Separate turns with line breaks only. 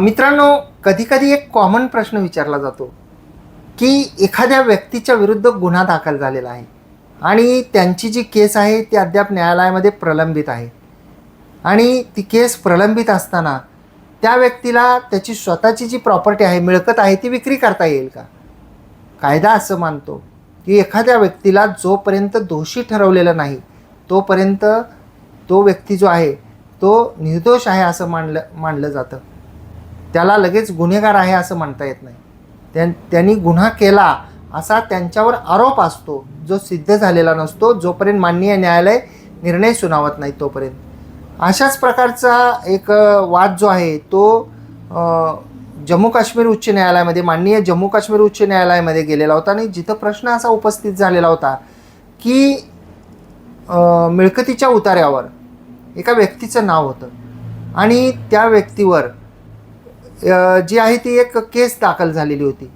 मित्रांनो कधीकधी एक कॉमन प्रश्न विचारला जातो की एखाद्या व्यक्तीच्या विरुद्ध गुन्हा दाखल झालेला आहे आणि त्यांची जी केस आहे ती अद्याप न्यायालयामध्ये प्रलंबित आहे. आणि ती केस प्रलंबित असताना त्या व्यक्तीला त्याची स्वतःची जी प्रॉपर्टी आहे मिळकत आहे ती विक्री करता येईल का? कायदा असं मानतो की एखाद्या व्यक्तीला जोपर्यंत दोषी ठरवलेलं नाही तोपर्यंत तो व्यक्ती जो आहे तो निर्दोष आहे असं मानलं मानलं जातं. त्याला लगेच गुन्हेगार आहे असं म्हणता येत नाही. त्यां त्यांनी गुन्हा केला असा त्यांच्यावर आरोप असतो. जो सिद्ध झालेला नसतो जोपर्यंत माननीय न्यायालय निर्णय सुनावत नाही तोपर्यंत. अशाच प्रकारचा एक वाद जो आहे तो जम्मू काश्मीर उच्च न्यायालयामध्ये माननीय जम्मू काश्मीर उच्च न्यायालयामध्ये गेलेला होता आणि जिथं प्रश्न असा उपस्थित झालेला होता की मिळकतीच्या उतार्यावर एका व्यक्तीचं नाव होतं. आणि त्या व्यक्तीवर जी आहे ती एक केस दाखल झालेली होती.